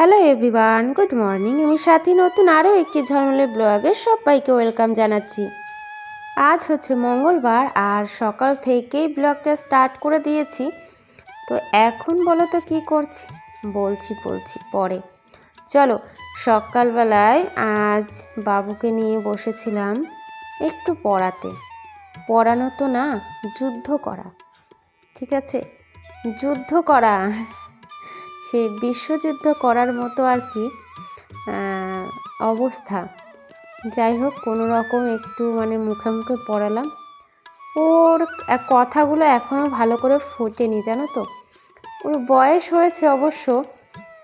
Hello everyone good morning আমি সাথী, নতুন আরও একটি ঝলমলে ব্লগে সবাইকে ওয়েলকাম জানাচ্ছি। আজ হচ্ছে মঙ্গলবার আর সকাল থেকেই ব্লগটা স্টার্ট করে দিয়েছি। তো এখন বলো তো কী করছি? বলছি বলছি, পরে। চলো, সকালবেলায় আজ বাবুকে নিয়ে বসেছিলাম একটু পড়াতে। পড়ানো তো না, যুদ্ধ করা। ঠিক আছে? যুদ্ধ করা। সেই বিশ্বযুদ্ধ করার মতো আর কি অবস্থা। যাই হোক, কোনো রকম একটু মানে মুখে মুখে পড়ালাম। ওর কথাগুলো এখনও ভালো করে ফোটেনি, জানো তো? ওর বয়স হয়েছে অবশ্য,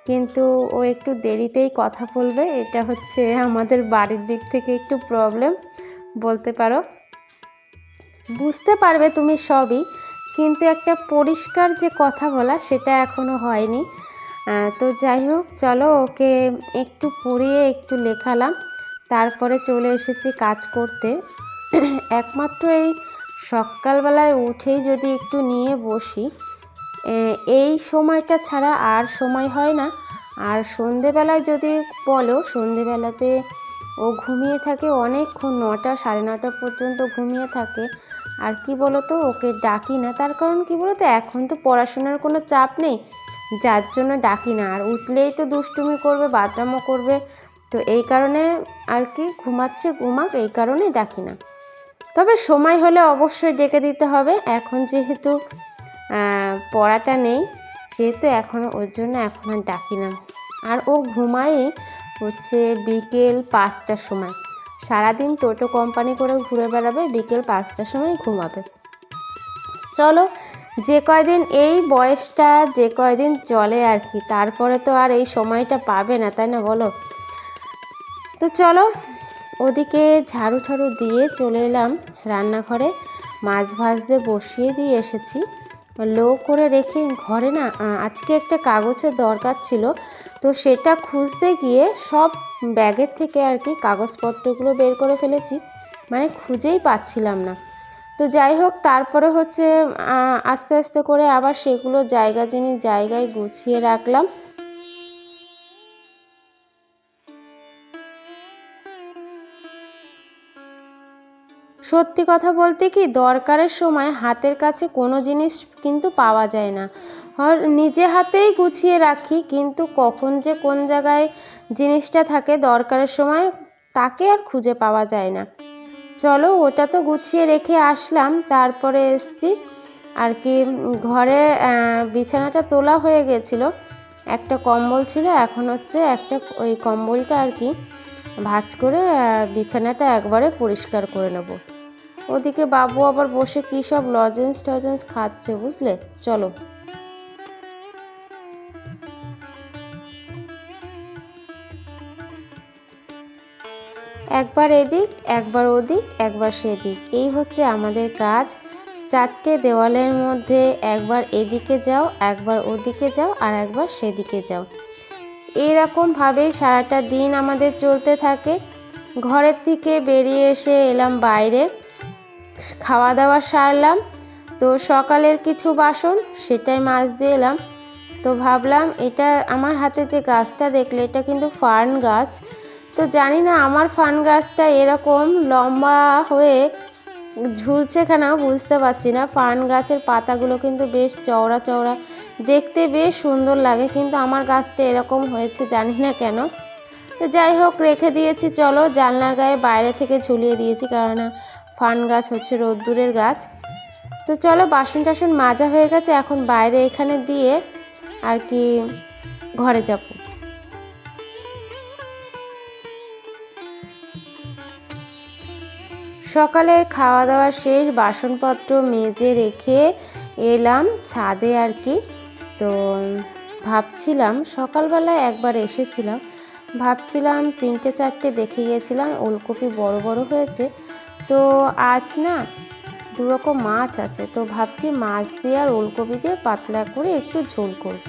কিন্তু ও একটু দেরিতেই কথা বলবে। এটা হচ্ছে আমাদের বাড়ির দিক থেকে একটু প্রবলেম বলতে পারো। বুঝতে পারবে তুমি সবই, কিন্তু একটা পরিষ্কার যে কথা বলা, সেটা এখনও হয়নি। তো যাই হোক, চলো ওকে একটু পড়িয়ে একটু লেখালাম। তারপরে চলে এসেছি কাজ করতে। একমাত্র এই সকালবেলায় উঠেই যদি একটু নিয়ে বসি এই সময়টা ছাড়া আর সময় হয় না। আর সন্ধেবেলায় যদি বলো, সন্ধেবেলাতে ও ঘুমিয়ে থাকে অনেকক্ষণ, নটা, সাড়ে নটা পর্যন্ত ঘুমিয়ে থাকে। আর কি বলো তো ওকে ডাকি না। তার কারণ কি বলো তো এখন তো পড়াশোনার কোনো চাপ নেই। যার জন্য ডাকি না। আর উঠলেই তো দুষ্টুমি করবে বাথরামও করবে। তো এই কারণে আর কি ঘুমাচ্ছে, ঘুমাক, এই কারণে ডাকি না। তবে সময় হলে অবশ্যই ডেকে দিতে হবে। এখন যেহেতু পড়াটা নেই, সেহেতু এখন ওর জন্য এখন আর ডাকি না। আর ও ঘুমাই হচ্ছে বিকেল পাঁচটার সময়। সারাদিন টোটো কোম্পানি করে ঘুরে বেড়াবে, বিকেল পাঁচটার সময় ঘুমাবে। চলো যে কয়দিন এই বয়সটা, যে কয়দিন চলে আর কি, তারপরে তো আর এই সময়টা পাবে না, তাই না বলো? তো চলো, ওদিকে ঝাড়ু ঠাড়ু দিয়ে চলে এলাম রান্নাঘরে। মাছ ভাজতে বসিয়ে দিয়ে এসেছি। লো করে রেখে ঘরে না আজকে একটা কাগজের দরকার ছিল। তো সেটা খুঁজতে গিয়ে সব ব্যাগের থেকে আর কি কাগজপত্রগুলো বের করে ফেলেছি। মানে খুঁজেই পাচ্ছিলাম না। তো যাই হোক, তারপরে হচ্ছে আস্তে আস্তে করে আবার সেগুলো জায়গা জিনিস জায়গায় গুছিয়ে রাখলাম। সত্যি কথা বলতে কি, দরকারের সময় হাতের কাছে কোনো জিনিস কিন্তু পাওয়া যায় না। নিজে হাতেই গুছিয়ে রাখি, কিন্তু কখন যে কোন জায়গায় জিনিসটা থাকে দরকারের সময়, তাকে আর খুঁজে পাওয়া যায় না। চলো ওটা তো গুছিয়ে রেখে আসলাম, তারপরে এসছি। আর কি, ঘরে বিছানাটা তোলা হয়ে গেছিল। একটা কম্বল ছিল, এখন হচ্ছে একটা ওই কম্বলটা আর কি ভাঁজ করে বিছানাটা একবারে পরিষ্কার করে নেব। ওদিকে বাবু আবার বসে কী সব লজেন্স টজেন্স খাচ্ছে, বুঝলে? চলো। একবার এদিক, একবার ওদিক, একবার সেদিক। এই হচ্ছে আমাদের কাজ। চারটে দেওয়ালের মধ্যে একবার এদিকে যাও, একবার ওদিকে যাও আর একবার সেদিকে যাও। এরকমভাবেই সারাটা দিন আমাদের চলতে থাকে। ঘরের থেকে বেরিয়ে এসে এলাম বাইরে। খাওয়া দাওয়া সারলাম। তো সকালের কিছু বাসন, সেটাই মাছ দিয়ে এলাম। তো ভাবলাম এটা আমার হাতে যে গাছটা দেখলে, এটা কিন্তু ফার্ন গাছ। তো জানি না, আমার ফান গাছটা এরকম লম্বা হয়ে ঝুলছে কেন বুঝতে পারছি না। ফান গাছের পাতাগুলো কিন্তু বেশ চওড়া চওড়া, দেখতে বেশ সুন্দর লাগে কিন্তু আমার গাছটা এরকম হয়েছে জানি না কেন। তো যাই হোক, রেখে দিয়েছি, চলো জানলার গায়ে বাইরে থেকে ঝুলিয়ে দিয়েছি কেননা ফান গাছ হচ্ছে রোদ্দুরের গাছ। তো চলো বাসন টাসন মাজা হয়ে গেছে, এখন বাইরে এখানে দিয়ে আর কি ঘরে যাব। সকালের খাওয়া দাওয়া শেষ বাসনপত্র মেজে রেখে এলাম ছাদে আর কি। তো ভাবছিলাম সকালবেলায় একবার এসেছিলাম। ভাবছিলাম তিনটে চারটে দেখে গেছিলাম, ওলকপি বড় বড় হয়েছে। তো আজ না দুরকম মাছ আছে, তো ভাবছি মাছ দিয়ে আর ওলকপি দিয়ে পাতলা করে একটু ঝোল করব।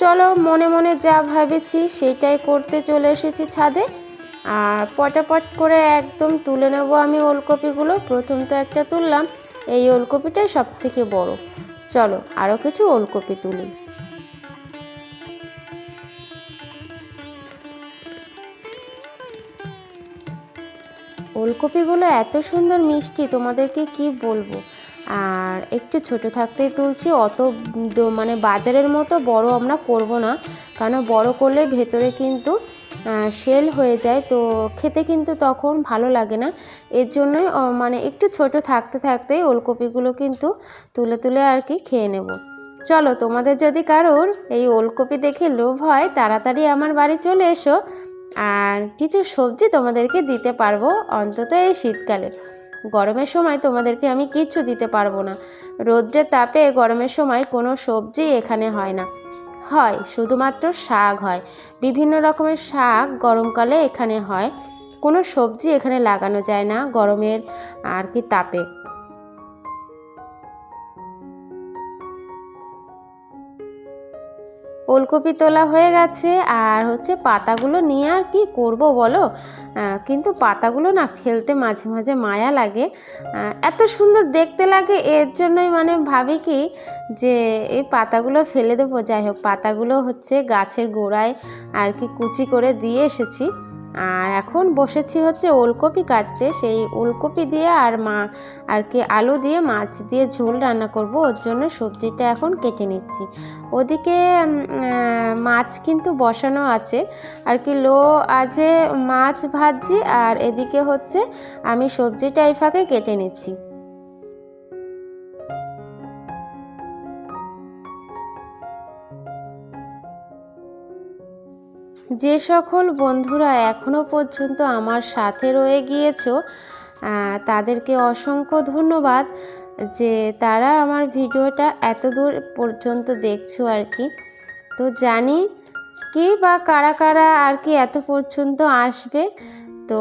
চলো মনে মনে যা ভেবেছি সেটাই করতে চলে এসেছি ছাদে। আর পটাপট করে একদম তুলে নেব আমি ওলকপিগুলো। প্রথম তো একটা তুললাম, এই ওলকপিটাই সব থেকে বড়। চলো আরও কিছু ওলকপি তুলি। ওলকপিগুলো এত সুন্দর মিষ্টি, তোমাদেরকে কি বলব? আর একটু ছোট থাকতেই তুলছি, অত মানে বাজারের মতো বড় আমরা করব না কারণ বড় করলে ভেতরে কিন্তু সেল হয়ে যায়। তো খেতে কিন্তু তখন ভালো লাগে না। এর জন্যই আহ, মানে একটু ছোট থাকতে থাকতেই ওলকপিগুলো কিন্তু তুলে তুলে আর কি খেয়ে নেব। চলো তোমাদের যদি কারোর এই ওলকপি দেখে লোভ হয় তাড়াতাড়ি আমার বাড়ি চলে এসো। আর কিছু সবজি তোমাদেরকে দিতে পারব অন্তত এই শীতকালে। গরমের সময় তোমাদেরকে আমি কিচ্ছু দিতে পারব না। রৌদ্রের তাপে গরমের সময় কোনো সবজি এখানে হয় না। হয়, শুধুমাত্র শাক হয়। বিভিন্ন রকমের শাক গরমকালে এখানে হয়। কোনো সবজি এখানে লাগানো যায় না, গরমের আর কি তাপে। ওলকপি তোলা হয়ে গেছে আর হচ্ছে পাতাগুলো নিয়ে আর কি করব বলো? কিন্তু পাতাগুলো না ফেলতে মাঝে মাঝে মায়া লাগে। এত সুন্দর দেখতে লাগে, এর জন্যই মানে ভাবি কি যে এই পাতাগুলো ফেলে দেবো। যাই হোক, পাতাগুলো হচ্ছে গাছের গোড়ায় আর কি কুচি করে দিয়ে এসেছি। আর এখন বসেছি হচ্ছে ওলকপি কাটতে। সেই ওলকপি দিয়ে আর মা, আর কি আলু দিয়ে, মাছ দিয়ে ঝোল রান্না করব। ওর জন্য সবজিটা এখন কেটে নিচ্ছি। ওদিকে মাছ কিন্তু বসানো আছে। আর কি লো আছে মাছ ভাজছি আর এদিকে হচ্ছে আমি সবজিটা এই ফাঁকে কেটে নিচ্ছি। যে সকল বন্ধুরা এখনও পর্যন্ত আমার সাথে রয়ে গিয়েছো তাদেরকে অসংখ্য ধন্যবাদ যে তারা আমার ভিডিওটা এত দূর পর্যন্ত দেখছ আর কি। তো জানি কি বা কারা কারা আর কি এত পর্যন্ত আসবে। তো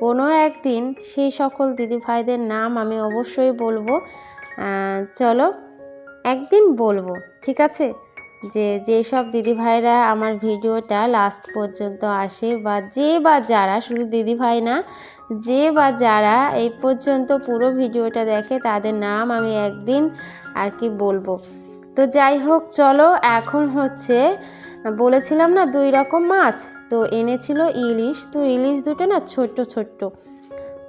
কোনো একদিন সেই সকল দিদিভাইদের নাম আমি অবশ্যই বলব। চলো একদিন বলব, ঠিক আছে? যে যেসব দিদিভাইরা আমার ভিডিওটা লাস্ট পর্যন্ত আসে বা যে বা যারা, শুধু দিদিভাই না, যে বা যারা এই পর্যন্ত পুরো ভিডিওটা দেখে তাদের নাম আমি একদিন আর কি বলব। তো যাই হোক, চলো এখন হচ্ছে, বলেছিলাম না দুই রকম মাছ? তো এনেছিল ইলিশ, তো ইলিশ দুটো না ছোট্ট ছোট্ট।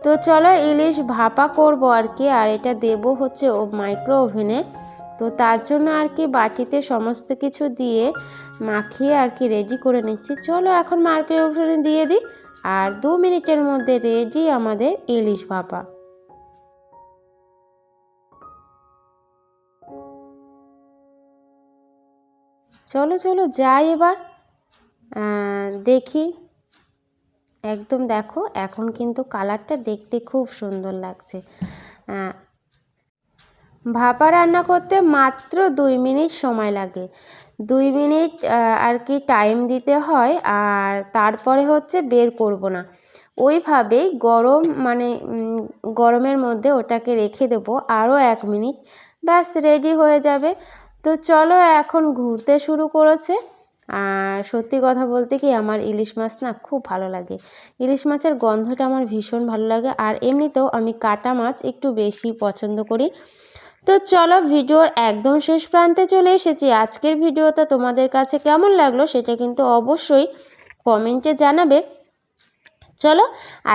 তো চলো ইলিশ ভাপা করব আর কি, আর এটা দেবো হচ্ছে ও মাইক্রো ওভেনে তো তার জন্য আর কি বাটিতে সমস্ত কিছু দিয়ে মাখিয়ে আর কি রেডি করে নিচ্ছি। চলো এখন মার্কেট ওভেনে দিয়ে দিই। আর দু মিনিটের মধ্যে রেডি আমাদের ইলিশ ভাপা। চলো চলো, যাই এবার। দেখি। একদম দেখো, এখন কিন্তু কালারটা দেখতে খুব সুন্দর লাগছে। ভাপা রান্না করতে মাত্র দুই মিনিট সময় লাগে। দুই মিনিট আর কি টাইম দিতে হয়, আর তারপরে হচ্ছে বের করব না। ওইভাবেই গরম মানে গরমের মধ্যে ওটাকে রেখে দেবো আরও এক মিনিট। ব্যাস রেডি হয়ে যাবে। তো চলো, এখন ঘুরতে শুরু করেছে। আর সত্যি কথা বলতে কি, আমার ইলিশ মাছ না খুব ভালো লাগে। ইলিশ মাছের গন্ধটা আমার ভীষণ ভালো লাগে। আর এমনিতেও আমি কাটা মাছ একটু বেশি পছন্দ করি। তো চলো ভিডিওর একদম শেষ প্রান্তে চলে এসেছি। আজকের ভিডিওটা তোমাদের কাছে কেমন লাগল সেটা কিন্তু অবশ্যই কমেন্টে জানাবে। চলো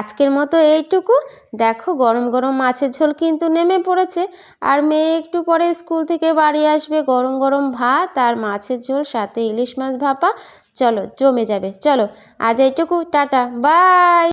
আজকের মতো এইটুকু। দেখো গরম গরম মাছের ঝোল কিন্তু নেমে পড়েছে। আর মেয়ে একটু পরে স্কুল থেকে বাড়ি আসবে। গরম গরম ভাত আর মাছের ঝোল, সাথে ইলিশ মাছ ভাপা। চলো জমে যাবে। চলো আজ এইটুকু। টাটা। বাই!